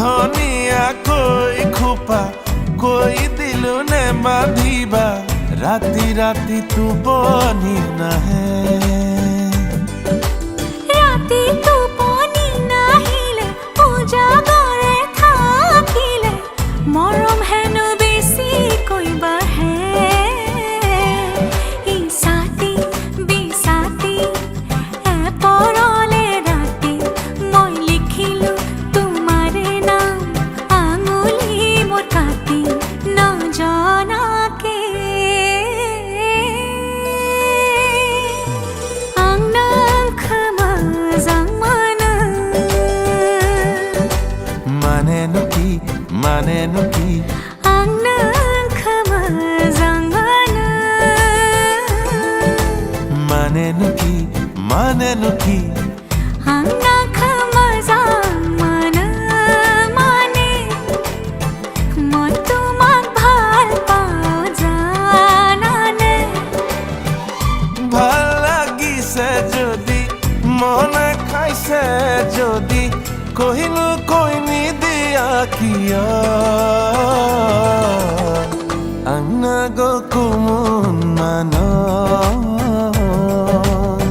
ধনিয়া কই খোপা কই দিলু নে বাঁধিবা রাতি রাতি তু বনি নাহে। মানেনো কি? মানেনো কি? Ang nakhamazang mana মানেনো কি? কি Ang nakhamazang mana মানে তোমাক ভালো পাওঁ জানানে ভালো লাগিছে যদি মনে খাইছে আকিয়া আন্না গো কুমুন মানা।